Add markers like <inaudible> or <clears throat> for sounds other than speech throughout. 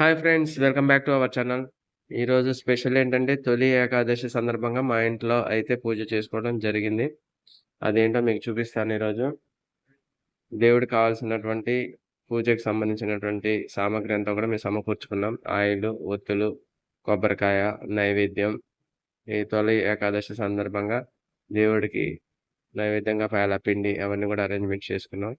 Hi friends welcome back to our channel ఈరోజు special ఏంటంటే తొలి ఏకాదశి సందర్భంగా మా ఇంట్లో అయితే పూజ చేసుకోవడం జరిగింది. అదేంటో మీకు చూపిస్తాను ఈరోజు. దేవుడికి కావాల్సినటువంటి పూజకి సంబంధించినటువంటి సామాగ్రి అంతా కూడా మేము సమకూర్చుకున్నాం. ఆయిల్ ఒత్తులు కొబ్బరికాయ నైవేద్యం. ఈ తొలి ఏకాదశి సందర్భంగా దేవుడికి నైవేద్యంగా పేల పిండి అవన్నీ కూడా అరేంజ్మెంట్ చేసుకున్నాం.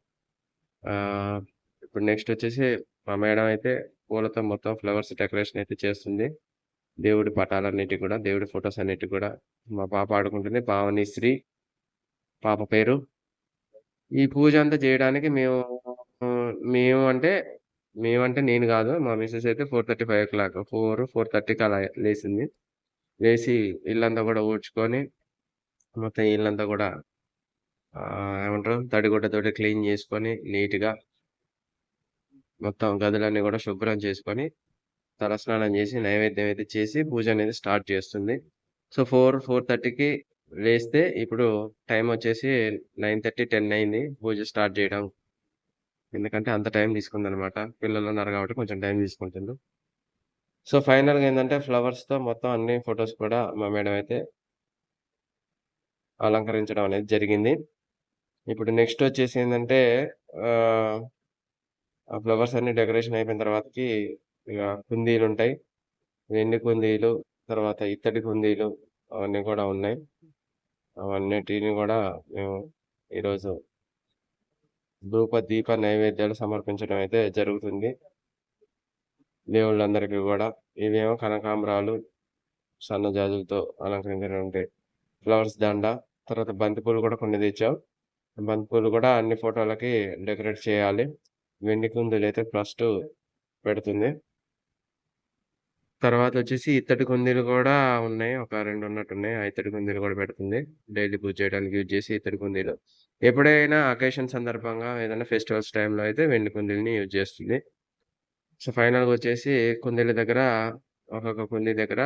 ఇప్పుడు నెక్స్ట్ వచ్చేసి మా మేడం అయితే పూలతో మొత్తం ఫ్లవర్స్ డెకరేషన్ అయితే చేస్తుంది. దేవుడి పటాలన్నిటి కూడా దేవుడి ఫొటోస్ అన్నిటి కూడా మా పాప ఆడుకుంటుంది. పావని శ్రీ పాప పేరు. ఈ పూజ అంతా చేయడానికి మేము మేము అంటే మేమంటే నేను కాదు. మా మిస్సెస్ అయితే four thirty five o'clock four four థర్టీకి అలా లేచింది. లేచి ఇల్లంతా కూడా ఊడ్చుకొని మొత్తం ఇల్లంతా కూడా ఏమంటారు తడిగుడ్డతోటి క్లీన్ చేసుకొని నీట్గా మొత్తం గదులన్నీ కూడా శుభ్రం చేసుకొని తలస్నానం చేసి నైవేద్యం అయితే చేసి పూజ అనేది స్టార్ట్ చేస్తుంది. సో ఫోర్ ఫోర్ థర్టీకి లేస్తే ఇప్పుడు టైం వచ్చేసి నైన్ థర్టీ టెన్ అయింది పూజ స్టార్ట్ చేయడం. ఎందుకంటే అంత టైం తీసుకుంది అనమాట పిల్లలు ఉన్నారు కాబట్టి కొంచెం టైం తీసుకుంటుంది సో ఫైనల్గా ఏంటంటే ఫ్లవర్స్తో మొత్తం అన్ని ఫొటోస్ కూడా మా మేడం అయితే అలంకరించడం అనేది జరిగింది. ఇప్పుడు నెక్స్ట్ వచ్చేసి ఏంటంటే ఆ, ఫ్లవర్స్ అన్ని డెకరేషన్ అయిపోయిన తర్వాతకి ఇక కుందీలు ఉంటాయి. వెండి కుందీలు తర్వాత ఇత్తడి కుందీలు అవన్నీ కూడా ఉన్నాయి. అవన్నిటిని కూడా మేము ఈరోజు ధూప దీప నైవేద్యాలు సమర్పించడం అయితే జరుగుతుంది. దేవుళ్ళందరికీ కూడా ఇవేమో కనకాంబరాలు సన్నజాజులతో అలంకరించినటువంటి ఫ్లవర్స్ దండ తర్వాత బంతిపూలు కూడా కొన్ని తెచ్చాం బంతిపూలు కూడా అన్ని ఫోటోలకి డెకరేట్ చేయాలి. వెండి కుందులు అయితే ఫస్ట్ పెడుతుంది. తర్వాత వచ్చేసి ఇత్తడి కుందీలు కూడా ఉన్నాయి. ఒక రెండు ఉన్నట్టున్నాయి ఆ ఇత్తడి కుందీలు కూడా పెడుతుంది. డైలీ పూజ చేయడానికి యూజ్ చేసి ఇత్తడి కుందీలు. ఎప్పుడైనా అకేషన్ సందర్భంగా ఏదైనా ఫెస్టివల్స్ టైంలో అయితే వెండి కుందీలని యూజ్ చేస్తుంది. సో ఫైనల్గా వచ్చేసి కుందీల దగ్గర ఒక్కొక్క కుందీ దగ్గర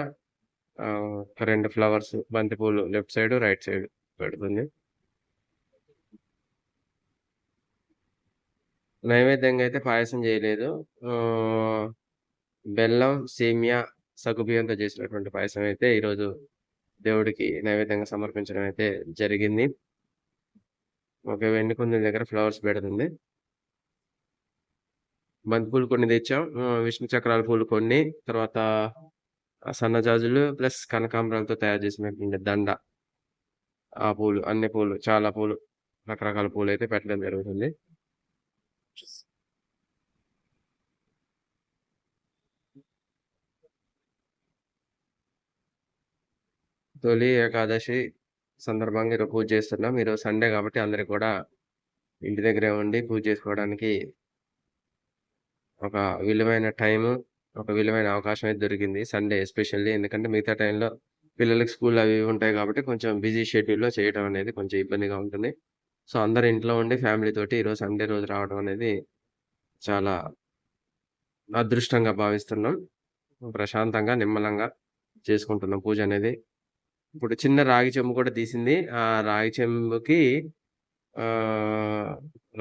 రెండు ఫ్లవర్స్ బంతిపూలు లెఫ్ట్ సైడ్ రైట్ సైడ్ పెడుతుంది. నైవేద్యంగా అయితే పాయసం చేయలేదు. బెల్లం సేమియా సగుబియ్యంతో చేసినటువంటి పాయసం అయితే ఈరోజు దేవుడికి నైవేద్యంగా సమర్పించడం అయితే జరిగింది. ఒక వెన్నుకుంది దగ్గర ఫ్లవర్స్ పెడుతుంది. బంతిపూలు కొన్ని తెచ్చాం. విష్ణు చక్రాల పూలు కొన్ని తర్వాత సన్నజాజులు ప్లస్ కనకాంబరాలతో తయారు చేసినటువంటి దండ. ఆ పూలు అన్ని పూలు చాలా పూలు రకరకాల పూలు అయితే పెట్టడం జరుగుతుంది. తొలి ఏకాదశి సందర్భంగా ఈరోజు పూజ చేస్తున్నాం. ఈరోజు సండే కాబట్టి అందరికి కూడా ఇంటి దగ్గరే ఉండి పూజ చేసుకోవడానికి ఒక విలువైన టైము ఒక విలువైన అవకాశం అయితే దొరికింది సండే ఎస్పెషల్లీ. ఎందుకంటే మిగతా టైంలో పిల్లలకి స్కూల్ అవి ఉంటాయి కాబట్టి కొంచెం బిజీ షెడ్యూల్లో చేయడం అనేది కొంచెం ఇబ్బందిగా ఉంటుంది. సో అందరు ఇంట్లో ఉండి ఫ్యామిలీ తోటి ఈరోజు సండే రోజు రావడం అనేది చాలా అదృష్టంగా భావిస్తున్నాం. ప్రశాంతంగా నిమ్మలంగా చేసుకుంటున్నాం పూజ అనేది. ఇప్పుడు చిన్న రాగి చెంబు కూడా తీసింది. ఆ రాగి చెంబుకి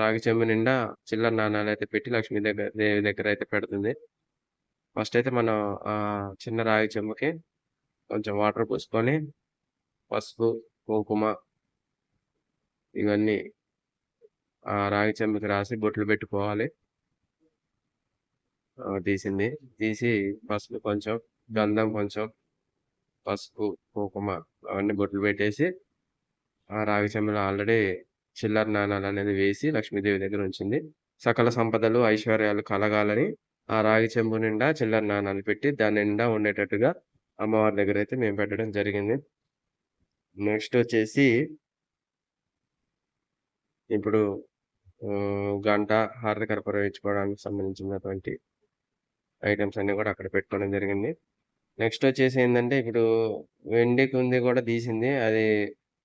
రాగి చెంబు నిండా చిల్లర నాణాలు అయితే పెట్టి లక్ష్మీ దగ్గర దేవి దగ్గర అయితే పెడుతుంది. ఫస్ట్ అయితే మనం చిన్న రాగి చెంబుకి కొంచెం వాటర్ పోసుకొని పసుపు కుంకుమ ఇవన్నీ ఆ రాగి చెంబుకి రాసి బొట్లు పెట్టుకోవాలి. తీసింది. తీసి పసుపు కొంచెం గంధం కొంచెం పసుపు కుంకుమ అవన్నీ బొట్లు పెట్టేసి ఆ రాగి చెంబులో ఆల్రెడీ చిల్లర నాణాలు అనేది వేసి లక్ష్మీదేవి దగ్గర ఉంచింది. సకల సంపదలు ఐశ్వర్యాలు కలగాలని ఆ రాగి చెంబు నిండా చిల్లర నాణాలు పెట్టి దాని నిండా ఉండేటట్టుగా అమ్మవారి దగ్గర అయితే మేము పెట్టడం జరిగింది. నెక్స్ట్ వచ్చేసి ఇప్పుడు గంట హారతి కర్పూరం ఇచ్చుకోవడానికి సంబంధించినటువంటి ఐటమ్స్ అన్నీ కూడా అక్కడ పెట్టుకోవడం జరిగింది. నెక్స్ట్ వచ్చేసి ఏంటంటే ఇప్పుడు వెండి కుంది కూడా తీసింది. అది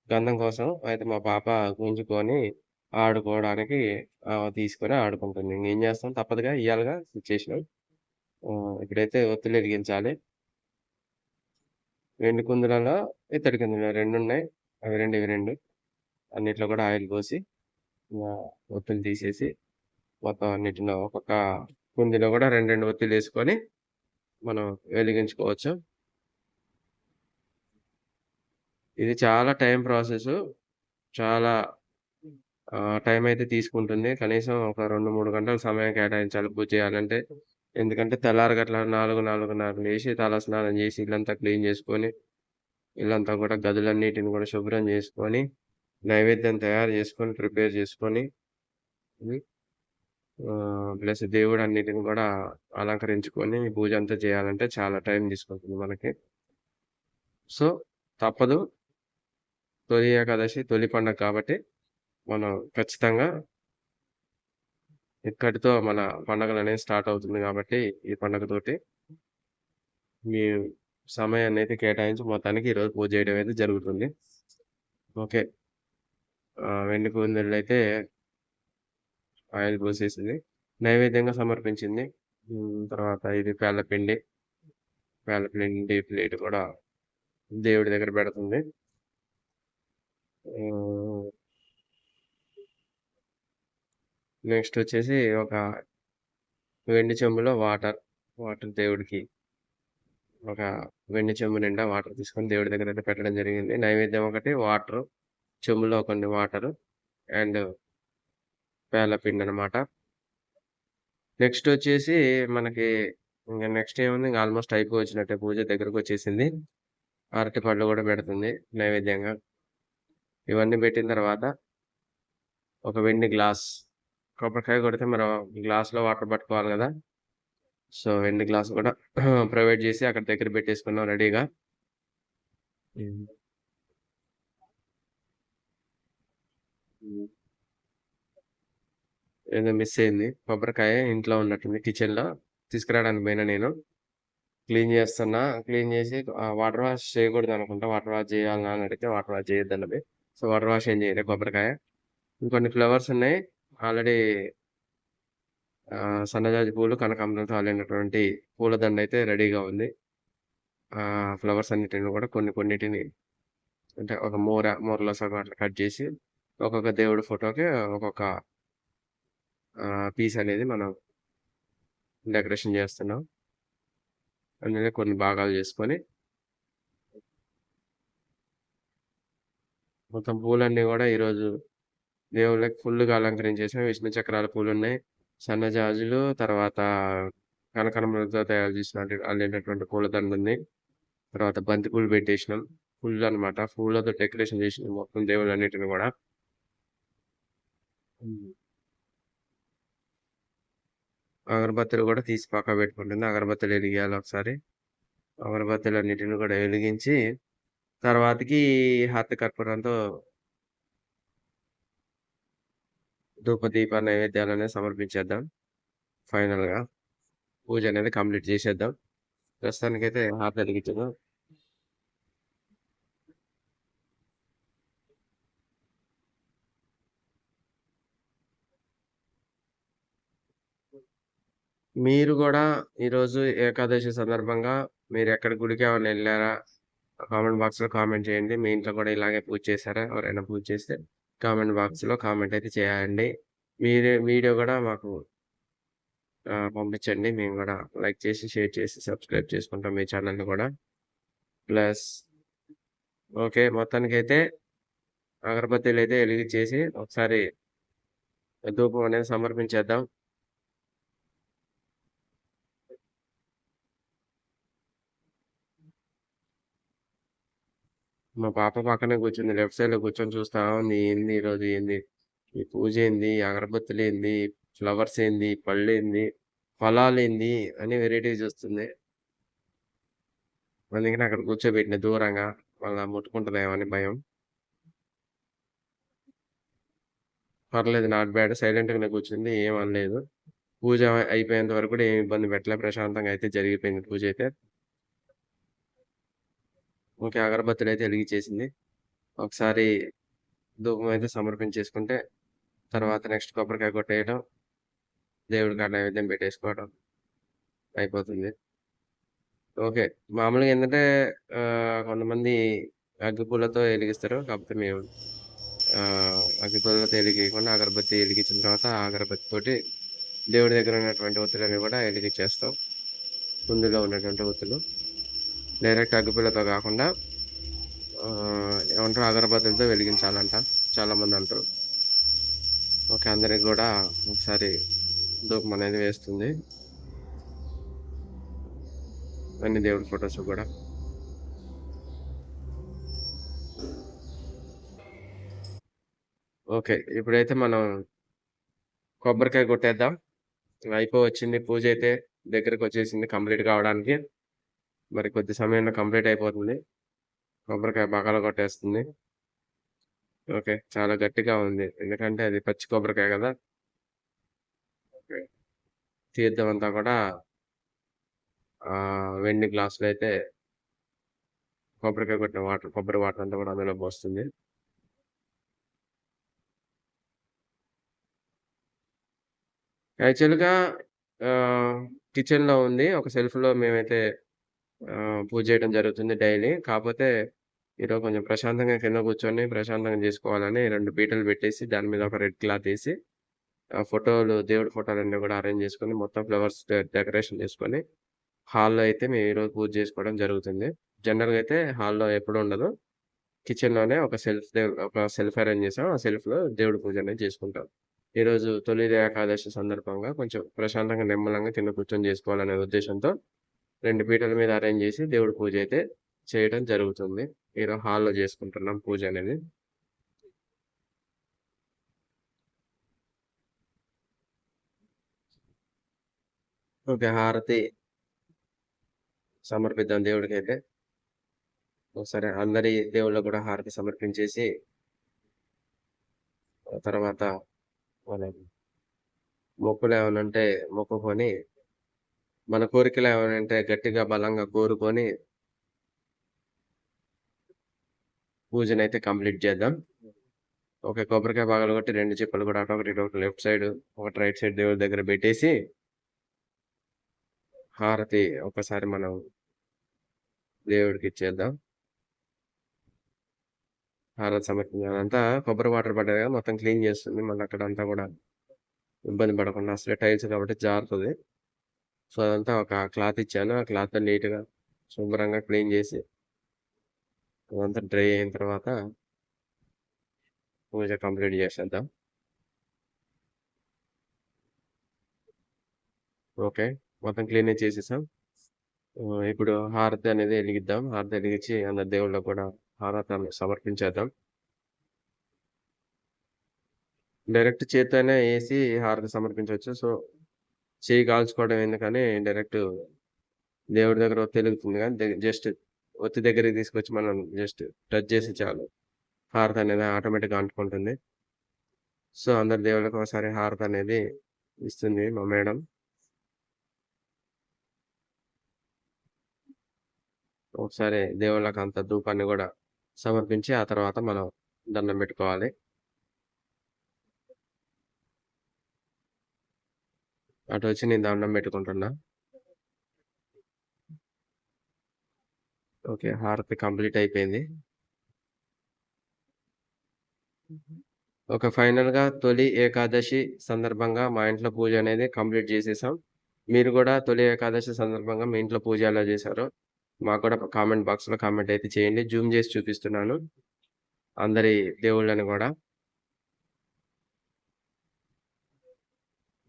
గంధం కోసం. అయితే మా పాప గుంజుకొని ఆడుకోవడానికి తీసుకొని ఆడుకుంటుంది. ఇంకేం చేస్తాం? తప్పదుగా ఇయ్యాలిగా సిచ్యువేషన్ ఇప్పుడైతే ఒత్తులు వెలిగించాలి. వెండి కుందులలో ఇత్తడి కుందులు రెండు ఉన్నాయి అవి రెండు ఇవి రెండు. అన్నిట్లో కూడా ఆయిల్ పోసి ఒత్తులు తీసేసి మొత్తం అన్నిటిలో ఒక్కొక్క కుందిలో కూడా రెండు రెండు ఒత్తులు వేసుకొని మనం వెలిగించుకోవచ్చు. ఇది చాలా టైం ప్రాసెస్ చాలా టైం అయితే తీసుకుంటుంది. కనీసం ఒక రెండు మూడు గంటల సమయం కేటాయించాలి పూజ చేయాలంటే. ఎందుకంటే తెల్లారి గట్ల 4, 4:30 లేసి తలస్నానం చేసి ఇల్లంతా క్లీన్ చేసుకొని, ఇల్లంతా కూడా గదులన్నిటిని కూడా శుభ్రం చేసుకొని, నైవేద్యం తయారు చేసుకొని, ప్రిపేర్ చేసుకొని ప్లస్ దేవుడు అన్నిటిని కూడా అలంకరించుకొని పూజ అంతా చేయాలంటే చాలా టైం తీసుకుంటుంది మనకి. సో, తప్పదు. తొలి ఏకాదశి తొలి పండగ కాబట్టి, మనం ఖచ్చితంగా ఇక్కడితో మన పండుగలు అనేది స్టార్ట్ అవుతుంది కాబట్టి, ఈ పండుగతోటి మీ సమయాన్ని అయితే కేటాయించి మొత్తానికి ఈరోజు పూజ చేయడం అయితే జరుగుతుంది. ఓకే. వెండి వెండి అయితే ఆయిల్ పోసేసింది. నైవేద్యంగా సమర్పించింది. తర్వాత ఇది పేలపిండి పేలపిండి ప్లేట్ కూడా దేవుడి దగ్గర పెడుతుంది. నెక్స్ట్ వచ్చేసి ఒక వెండి చెంబులో వాటర్. వాటర్ దేవుడికి ఒక వెండి చెంబు నిండా వాటర్ తీసుకొని దేవుడి దగ్గర పెట్టడం జరిగింది. నైవేద్యం ఒకటి, వాటర్ చెంబులో కొన్ని వాటర్ అండ్ పేళ్ళపిండనమాట. నెక్స్ట్ వచ్చేసి మనకి ఇంకా నెక్స్ట్ ఏముంది ఇంకా ఆల్మోస్ట్ అయిపోవచ్చినట్టే పూజ దగ్గరకు వచ్చేసింది అరటిపళ్ళు కూడా పెడుతుంది నైవేద్యంగా. ఇవన్నీ పెట్టిన తర్వాత ఒక వెండి గ్లాస్. కొబ్బరికాయ కొడితే మనం గ్లాస్‌లో వాటర్ పట్టుకోవాలి కదా సో, వెండి గ్లాస్ కూడా <clears throat> ప్రొవైడ్ చేసి అక్కడ దగ్గర పెట్టేసుకున్నాం రెడీగా. ఏదో మిస్ అయింది. కొబ్బరికాయ ఇంట్లో ఉన్నట్టుంది కిచెన్‌లో. తీసుకురావడానికి పోయినా నేను. క్లీన్ చేస్తున్నా. క్లీన్ చేసి వాటర్ వాష్ చేయకూడదు అనుకుంటా వాటర్ వాష్ చేయాలని అని అడిగితే వాటర్ వాష్ చేయొద్దన్నది. సో, వాటర్ వాష్ ఏం చేయలేదు కొబ్బరికాయ. ఇంకొన్ని ఫ్లవర్స్ ఉన్నాయి. ఆల్రెడీ సన్నజాజి పూలు, కనకాంబరంతో అల్లినటువంటి పూలదండయితే రెడీగా ఉంది. ఫ్లవర్స్ అన్నిటిని కూడా కొన్ని కొన్నిటిని అంటే ఒక మూర, మూరలో సగం అట్లా కట్ చేసి ఒక్కొక్క దేవుడి ఫోటోకి ఒక్కొక్క పీస్ అనేది మనం డెకరేషన్ చేస్తున్నాం. అందులో కొన్ని భాగాలు చేసుకొని మొత్తం పూలన్నీ కూడా ఈరోజు దేవుళ్ళకి ఫుల్‌గా అలంకరించేసాం. విష్ణు చక్రాల పూలు ఉన్నాయి సన్నజాజులు తర్వాత కనకనములతో తయారు చేసినటువంటి అల్లినటువంటి పూలదండ ఉంది తర్వాత బంతి పూలు పెట్టేసినాం. ఫుల్ అన్నమాట. పూలతో డెకరేషన్ చేసినాం మొత్తం దేవుళ్ళన్నిటిని కూడా. అగరబత్తులు కూడా తీసి పక్క పెట్టుకుంటుంది. అగరబత్తులు ఎలిగియాలి ఒకసారి. అగరబత్తులన్నిటిని కూడా వెలిగించి తర్వాతకి హారతి కర్పూరంతో ధూపదీప నైవేద్యాలు నైవేద్యాలనేవి సమర్పించేద్దాం. ఫైనల్‌గా. పూజ అనేది కంప్లీట్ చేసేద్దాం. ప్రస్తుతానికైతే హారతి వెలిగించేద్దాం. మీరు కూడా ఈరోజు ఏకాదశి సందర్భంగా మీరు ఎక్కడ గుడికి ఏమైనా వెళ్ళారా కామెంట్ బాక్స్‌లో కామెంట్ చేయండి. మీ ఇంట్లో కూడా ఇలాగే పూజ చేశారా? ఎవరైనా పూజ చేస్తే కామెంట్ బాక్స్‌లో కామెంట్ అయితే చేయండి. మీరే వీడియో కూడా మాకు పంపించండి. మేము కూడా లైక్ చేసి, షేర్ చేసి, సబ్స్క్రైబ్ చేసుకుంటాం మీ ఛానల్ని కూడా. Plus okay. మొత్తానికైతే వెలిగి చేసి ఒకసారి ధూపం అనేది సమర్పించేద్దాం. మా పాప పక్కనే కూర్చుంది. లెఫ్ట్ సైడ్లో కూర్చొని చూస్తా ఉంది. ఏంది ఈరోజు ఏంది? ఈ పూజ ఏంది అగరబత్తులు ఏంది ఫ్లవర్స్ ఏంది? పళ్ళు ఏంది ఫలాలు ఏంది అని వెరైటీస్ చూస్తుంది. అందుకని అక్కడ కూర్చోబెట్టిన దూరంగా. వాళ్ళ ముట్టుకుంటుందేమని అని భయం. పర్లేదు నాట్ బ్యాడ్. సైలెంట్‌గానే కూర్చుంది. ఏం అనలేదు. పూజ అయిపోయేంత వరకు కూడా ఏమి ఇబ్బంది పెట్టలే. ప్రశాంతంగా అయితే జరిగిపోయింది పూజ అయితే ఓకే. అయితే వెలిగించేసింది ఒకసారి ధూపం అయితే సమర్పించేసుకుంటే తర్వాత నెక్స్ట్ కొబ్బరికాయ కొట్టేయడం. దేవుడికి ఆ నైవేద్యం పెట్టేసుకోవడం. అయిపోతుంది. ఓకే. మామూలుగా ఏంటంటే కొంతమంది అగ్గిపూలతో వెలిగిస్తారు కాకపోతే మేము అగ్గిపూలతో వెలిగేయకుండా అగరబత్తి వెలిగించిన తర్వాత ఆ అగరబత్తితోటి దేవుడి దగ్గర ఉన్నటువంటి ఒత్తులని కూడా వెలిగించేస్తాం ముందులో ఉన్నటువంటి ఒత్తులు డైరెక్ట్ అగ్గిపుల్లతో కాకుండా ఏమంటారు అగరబత్తులతో వెలిగించాలంట. చాలామంది అంటారు. ఓకే అందరికి కూడా ఒకసారి ధూపం అనేది వేస్తుంది. అన్ని దేవుడి ఫొటోస్ కూడా. ఓకే ఇప్పుడైతే మనం కొబ్బరికాయ కొట్టేద్దాం. అయిపో వచ్చింది పూజ అయితే దగ్గరకు వచ్చేసింది కంప్లీట్ కావడానికి. మరి కొద్ది సమయంలో కంప్లీట్ అయిపోతుంది. కొబ్బరికాయ బగల కొట్టేస్తుంది. ఓకే చాలా గట్టిగా ఉంది. ఎందుకంటే అది పచ్చి కొబ్బరికాయ కదా. ఓకే తీర్థం అంతా కూడా వెండి గ్లాసులు అయితే కొబ్బరికాయ కొట్టిన వాటర్ కొబ్బరి వాటర్ అంతా కూడా అందులో పోస్తుంది. యాక్చువల్‌గా కిచెన్‌లో ఉంది. ఒక సెల్ఫ్‌లో మేమైతే పూజ చేయడం జరుగుతుంది డైలీ. కాకపోతే ఈరోజు కొంచెం ప్రశాంతంగా కింద కూర్చొని ప్రశాంతంగా చేసుకోవాలని రెండు పీటలు పెట్టేసి దాని మీద ఒక రెడ్ క్లాత్ వేసి ఫోటోలు దేవుడి ఫోటోలన్నీ కూడా అరేంజ్ చేసుకొని మొత్తం ఫ్లవర్స్ డెకరేషన్ చేసుకొని హాల్‌లో అయితే మేము ఈరోజు పూజ చేసుకోవడం జరుగుతుంది. జనరల్‌గా అయితే హాల్‌లో ఎప్పుడు ఉండదు. కిచెన్‌లోనే ఒక సెల్ఫ్ ఒక సెల్ఫ్ అరేంజ్ చేసాం. ఆ సెల్ఫ్‌లో దేవుడి పూజ అనేది చేసుకుంటాం. ఈరోజు తొలి ఏకాదశి సందర్భంగా కొంచెం ప్రశాంతంగా నిమ్మలంగా కింద కూర్చొని చేసుకోవాలనే ఉద్దేశంతో రెండు పీటల మీద అరేంజ్ చేసి దేవుడి పూజ అయితే చేయడం జరుగుతుంది. ఈరోజు హాల్లో చేసుకుంటున్నాం పూజ అనేది. ఓకే హారతి సమర్పిద్దాం దేవుడికి అయితే ఒకసారి అందరి దేవుళ్ళకు కూడా హారతి సమర్పించేసి తర్వాత మనం మొక్కులు ఏమన్నా ఉంటే మొక్కుకొని మన కోరికలు ఏమైనా గట్టిగా బలంగా కోరుకొని పూజనైతే కంప్లీట్ చేద్దాం. ఒక కొబ్బరికాయ బాగాలు కొట్టి రెండు చిప్పలు కూడా అటు ఒకటి ఒకటి లెఫ్ట్ సైడ్ ఒకటి రైట్ సైడ్ దేవుడి దగ్గర పెట్టేసి హారతి ఒకసారి మనం దేవుడికి ఇచ్చేద్దాం. హారతి సమర్పించాలంతా కొబ్బరి వాటర్ పడ్డది కదా మొత్తం క్లీన్ చేస్తుంది. మళ్ళీ అక్కడ అంతా కూడా ఇబ్బంది పడకుండా అసలే టైల్స్ కాబట్టి జారుతుంది. సో అదంతా ఒక క్లాత్ ఇచ్చాను. ఆ క్లాత్ నీట్గా శుభ్రంగా క్లీన్ చేసి అదంతా డ్రై అయిన తర్వాత పూజ కంప్లీట్ చేసేద్దాం. ఓకే. మొత్తం క్లీన్ చేసేసాం. ఇప్పుడు హారతి అనేది వెలిగిద్దాం. హారతి వెలిగించి అందరి దేవుళ్ళకు కూడా హారతి సమర్పించేద్దాం. డైరెక్ట్ చేత్తోనే వేసి హారతి సమర్పించవచ్చు. సో చేయి కాల్చుకోవడం ఎందుకని డైరెక్ట్ దేవుడి దగ్గర తెలుగుతుంది కానీ జస్ట్ ఒత్తి దగ్గరికి తీసుకొచ్చి మనం జస్ట్ టచ్ చేసి చాలు. హారత అనేది ఆటోమేటిక్గా అంటుకుంటుంది. సో అందరి దేవుళ్ళకి ఒకసారి హారత అనేది ఇస్తుంది మా మేడం. ఒకసారి దేవుళ్ళకి అంత ధూపాన్ని కూడా సమర్పించి ఆ తర్వాత మనం దండం పెట్టుకోవాలి. అటు వచ్చి నేను దండం పెట్టుకుంటున్నా. ఓకే హారతి కంప్లీట్ అయిపోయింది. ఒక ఫైనల్గా తొలి ఏకాదశి సందర్భంగా మా ఇంట్లో పూజ అనేది కంప్లీట్ చేసేసాం. మీరు కూడా తొలి ఏకాదశి సందర్భంగా మీ ఇంట్లో పూజ ఎలా చేశారో మాకు కూడా కామెంట్ బాక్స్లో కామెంట్ అయితే చేయండి. జూమ్ చేసి చూపిస్తున్నాను. అందరి దేవుళ్ళని కూడా.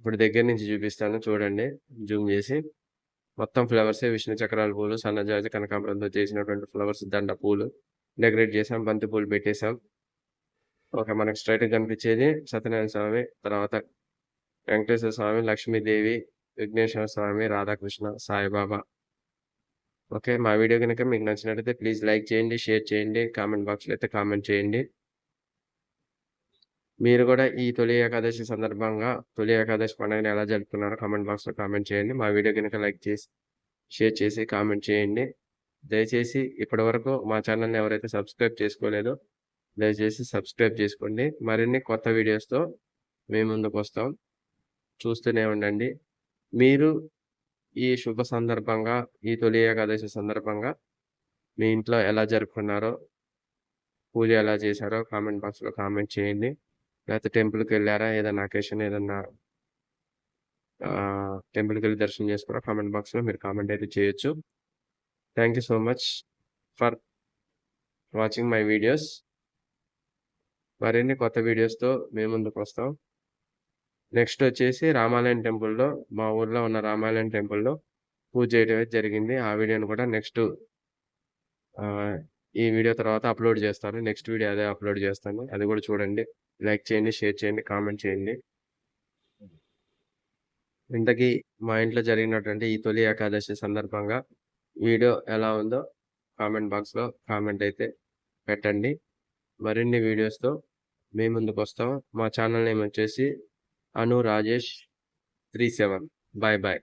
ఇప్పుడు దగ్గర నుంచి చూపిస్తాను. చూడండి. జూమ్ చేసి. మొత్తం ఫ్లవర్సే విష్ణు చక్రాల పూలు సన్నజాజి కనకాంబరంతో చేసినటువంటి ఫ్లవర్స్ దండ పూలు. డెకరేట్ చేసాం బంతి పూలు పెట్టేసాం. ఓకే మనకు స్ట్రైట్ కనిపించేది సత్యనారాయణ స్వామి తర్వాత వెంకటేశ్వర స్వామి లక్ష్మీదేవి విఘ్నేశ్వర స్వామి రాధాకృష్ణ సాయిబాబా. ఓకే మా వీడియో కనుక మీకు నచ్చినట్లయితే ప్లీజ్ లైక్ చేయండి షేర్ చేయండి కామెంట్ బాక్స్లో అయితే కామెంట్ చేయండి. మీరు కూడా ఈ తొలి ఏకాదశి సందర్భంగా తొలి ఏకాదశి పండుగని ఎలా జరుపుకున్నారో కామెంట్ బాక్స్లో కామెంట్ చేయండి. మా వీడియో కనుక లైక్ చేసి షేర్ చేసి కామెంట్ చేయండి. దయచేసి ఇప్పటి వరకు మా ఛానల్ని ఎవరైతే సబ్స్క్రైబ్ చేసుకోలేదో దయచేసి సబ్స్క్రైబ్ చేసుకోండి. మరిన్ని కొత్త వీడియోస్తో మేము ముందుకు వస్తాం. చూస్తూనే ఉండండి. మీరు ఈ శుభ సందర్భంగా ఈ తొలి ఏకాదశి సందర్భంగా మీ ఇంట్లో ఎలా జరుపుకున్నారో పూజ ఎలా చేశారో కామెంట్ బాక్స్లో కామెంట్ చేయండి. లేకపోతే టెంపుల్కి వెళ్ళారా? ఏదైనా అకేషన్ ఏదన్నా టెంపుల్కి వెళ్ళి దర్శనం చేసుకోరా కామెంట్ బాక్స్లో మీరు కామెంట్ అయితే చేయొచ్చు. Thank you so much for watching my videos మరిన్ని కొత్త వీడియోస్తో మేము ముందుకు వస్తాం. నెక్స్ట్ వచ్చేసి రామాలయం టెంపుల్లో మా ఊర్లో ఉన్న రామాలయం టెంపుల్లో పూజ చేయడం అయితే జరిగింది. ఆ వీడియోని కూడా నెక్స్ట్ ఈ వీడియో తర్వాత అప్లోడ్ చేస్తాను. నెక్స్ట్ వీడియో అదే అప్లోడ్ చేస్తాను. అది కూడా చూడండి. లైక్ చేయండి షేర్ చేయండి కామెంట్ చేయండి. ఇంతకీ మా ఇంట్లో జరిగినటువంటి ఈ తొలి ఏకాదశి సందర్భంగా వీడియో ఎలా ఉందో కామెంట్ బాక్స్లో కామెంట్ అయితే పెట్టండి. మరిన్ని వీడియోస్తో మేము ముందుకు వస్తాం. మా ఛానల్ నేమ్ వచ్చేసి Anu Rajesh three seven. Bye bye